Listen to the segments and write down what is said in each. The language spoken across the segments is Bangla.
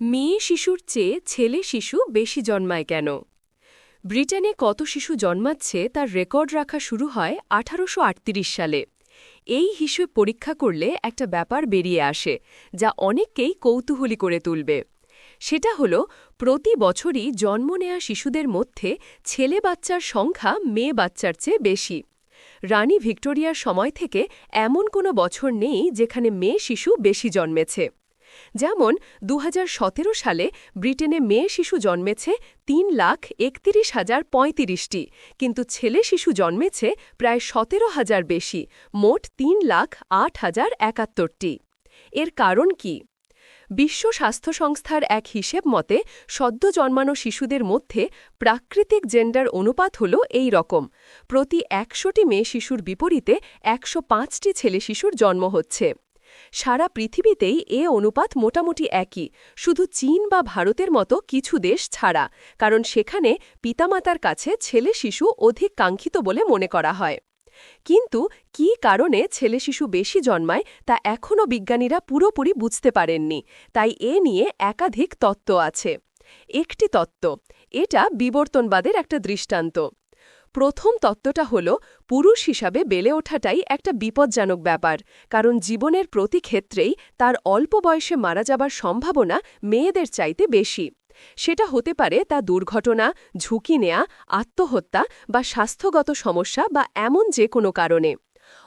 মেয়ে শিশুর চেয়ে ছেলে শিশু বেশি জন্মায় কেন? ব্রিটেনে কত শিশু জন্মাচ্ছে তার রেকর্ড রাখা শুরু হয় আঠারোশ আটত্রিশ সালে। এই হিসেবে পরীক্ষা করলে একটা ব্যাপার বেরিয়ে আসে, যা অনেককেই কৌতূহলী করে তুলবে। সেটা হল, প্রতি বছরই জন্ম নেয়া শিশুদের মধ্যে ছেলে বাচ্চার সংখ্যা মেয়ে বাচ্চার চেয়ে বেশি। রানী ভিক্টোরিয়ার সময় থেকে এমন কোনো বছর নেই যেখানে মেয়ে শিশু বেশি জন্মেছে। যেমন দু হাজার সতেরো সালে ব্রিটেনে মেয়ে শিশু জন্মেছে তিন লাখ একত্রিশ হাজার পঁয়ত্রিশটি, কিন্তু ছেলে শিশু জন্মেছে প্রায় সতেরো হাজার বেশি, মোট তিন লাখ আট হাজার একাত্তরটি। এর কারণ কি? বিশ্ব স্বাস্থ্য সংস্থার এক হিসেব মতে, সদ্য জন্মানো শিশুদের মধ্যে প্রাকৃতিক জেন্ডার অনুপাত হল এই রকম। প্রতি একশোটি মেয়ে শিশুর বিপরীতে একশো পাঁচটি ছেলে শিশুর জন্ম হচ্ছে। সারা পৃথিবীতেই এ অনুপাত মোটামুটি একই, শুধু চীন বা ভারতের মতো কিছু দেশ ছাড়া, কারণ সেখানে পিতামাতার কাছে ছেলে শিশু অধিক কাঙ্ক্ষিত বলে মনে করা হয়। কিন্তু কি কারণে ছেলে শিশু বেশি জন্মায় তা এখনও বিজ্ঞানীরা পুরোপুরি বুঝতে পারেননি, তাই এ নিয়ে একাধিক তত্ত্ব আছে। একটি তত্ত্ব, এটা বিবর্তনবাদের একটা দৃষ্টান্ত। প্রথম তত্ত্বটা হল, পুরুষ হিসাবে বেলে ওঠাটাই একটা বিপজ্জনক ব্যাপার, কারণ জীবনের প্রতি ক্ষেত্রেই তার অল্প বয়সে মারা যাবার সম্ভাবনা মেয়েদের চাইতে বেশি। সেটা হতে পারে তা দুর্ঘটনা, ঝুঁকি নেয়া, আত্মহত্যা বা স্বাস্থ্যগত সমস্যা বা এমন যে কোনো কারণে।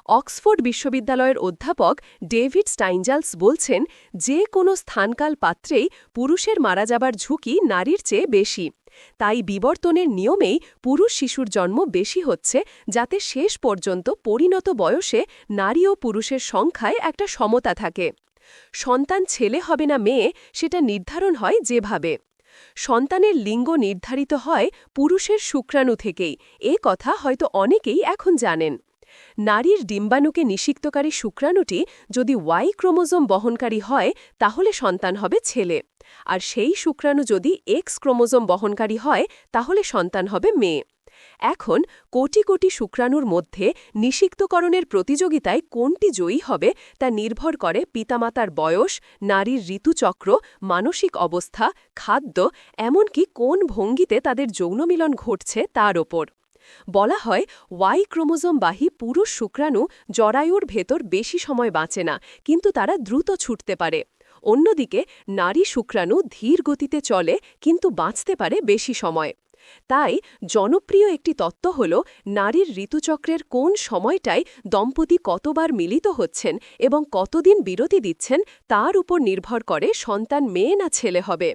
অক্সফোর্ড বিশ্ববিদ্যালয়ের অধ্যাপক ডেভিড স্টাইনজালস বলছেন, যে কোনো স্থানকাল পাত্রেই পুরুষের মারা যাবার ঝুঁকি নারীর চেয়ে বেশি। তাই বিবর্তনের নিয়মেই পুরুষ শিশুর জন্ম বেশি হচ্ছে, যাতে শেষ পর্যন্ত পরিণত বয়সে নারী ও পুরুষের সংখ্যায় একটা সমতা থাকে। সন্তান ছেলে হবে না মেয়ে, সেটা নির্ধারণ হয় যেভাবে। সন্তানের লিঙ্গ নির্ধারিত হয় পুরুষের শুক্রাণু থেকেই, এ কথা হয়তো অনেকেই এখন জানেন। নারীর ডিম্বাণুকে নিষিক্তকারী শুক্রাণুটি যদি ওয়াই ক্রোমোজোম বহনকারী হয়, তাহলে সন্তান হবে ছেলে। আর সেই শুক্রাণু যদি এক্স ক্রোমোজোম বহনকারী হয়, তাহলে সন্তান হবে মেয়ে। এখন, কোটি কোটি শুক্রাণুর মধ্যে নিষিক্তকরণের প্রতিযোগিতায় কোনটি জয়ী হবে, তা নির্ভর করে পিতামাতার বয়স, নারীর ঋতুচক্র, মানসিক অবস্থা, খাদ্য, এমনকি কোন ভঙ্গিতে তাদের যৌনমিলন ঘটছে তার ওপর। বলা হয়, ওয়াই ক্রোমোজোমবাহী পুরুষ শুক্রাণু জরায়ুর ভেতর বেশি সময় বাঁচে না, কিন্তু তারা দ্রুত ছুটতে পারে। অন্যদিকে, নারী শুক্রাণু ধীর গতিতে চলে, কিন্তু বাঁচতে পারে বেশি সময়। তাই, জনপ্রিয় একটি তত্ত্ব হল, নারীর ঋতুচক্রের কোন সময়টায় দম্পতি কতবার মিলিত হচ্ছেন এবং কতদিন বিরতি দিচ্ছেন, তার উপর নির্ভর করে সন্তান মেয়ে না ছেলে হবে।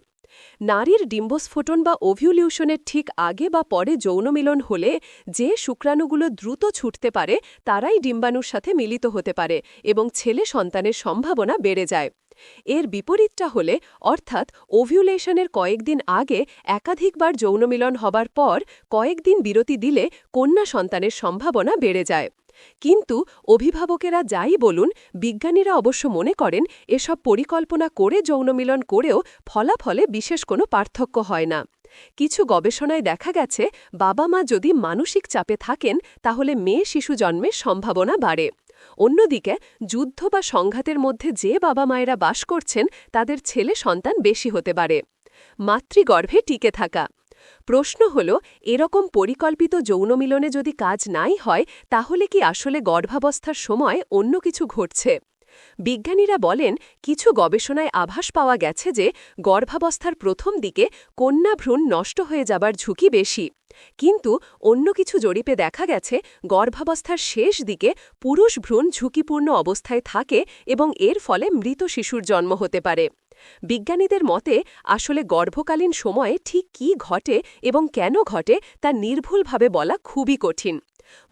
নারীর ডিম্বস্ফোটন বা ওভিউলিউশনের ঠিক আগে বা পরে যৌনমিলন হলে যে শুক্রাণুগুলো দ্রুত ছুটতে পারে, তারাই ডিম্বাণুর সাথে মিলিত হতে পারে এবং ছেলে সন্তানের সম্ভাবনা বেড়ে যায়। এর বিপরীতটা হলে, অর্থাৎ ওভিউলেশনের কয়েকদিন আগে একাধিকবার যৌনমিলন হবার পর কয়েকদিন বিরতি দিলে কন্যা সন্তানের সম্ভাবনা বেড়ে যায়। কিন্তু অভিভাবকেরা যাই বলুন, বিজ্ঞানীরা অবশ্য মনে করেন, এসব পরিকল্পনা করে যৌনমিলন করেও ফলাফলে বিশেষ কোনো পার্থক্য হয় না। কিছু গবেষণায় দেখা গেছে বাবা মা যদি মানসিক চাপে থাকেন, তাহলে মেয়ে শিশু জন্মের সম্ভাবনা বাড়ে। অন্যদিকে, যুদ্ধ বা সংঘাতের মধ্যে যে বাবা মায়েরা বাস করছেন, তাদের ছেলে সন্তান বেশি হতে পারে। মাতৃগর্ভে টিকে থাকা। প্রশ্ন হল, এরকম পরিকল্পিত যৌনমিলনে যদি কাজ নাই হয়, তাহলে কি আসলে গর্ভাবস্থার সময় অন্য কিছু ঘটছে? বিজ্ঞানীরা বলেন, কিছু গবেষণায় আভাস পাওয়া গেছে যে গর্ভাবস্থার প্রথম দিকে কন্যা ভ্রূণ নষ্ট হয়ে যাবার ঝুঁকি বেশি। কিন্তু অন্য কিছু জরিপে দেখা গেছে, গর্ভাবস্থার শেষ দিকে পুরুষ ভ্রূণ ঝুঁকিপূর্ণ অবস্থায় থাকে এবং এর ফলে মৃত শিশুর জন্ম হতে পারে। বিজ্ঞানীদের মতে, আসলে গর্ভকালীন সময়ে ঠিক কি ঘটে এবং কেন ঘটে তা নির্ভুলভাবে বলা খুবই কঠিন।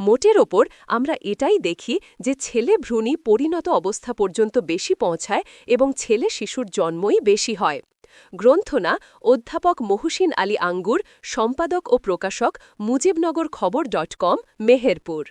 মোটের ওপর আমরা এটাই দেখি যে ছেলে ভ্রূণই পরিণত অবস্থা পর্যন্ত বেশি পৌঁছায় এবং ছেলে শিশুর জন্মই বেশি হয়। গ্রন্থনা, অধ্যাপক মহসিন আলী আঙ্গুর, সম্পাদক ও প্রকাশক মুজিবনগর খবর ডট কম, মেহেরপুর।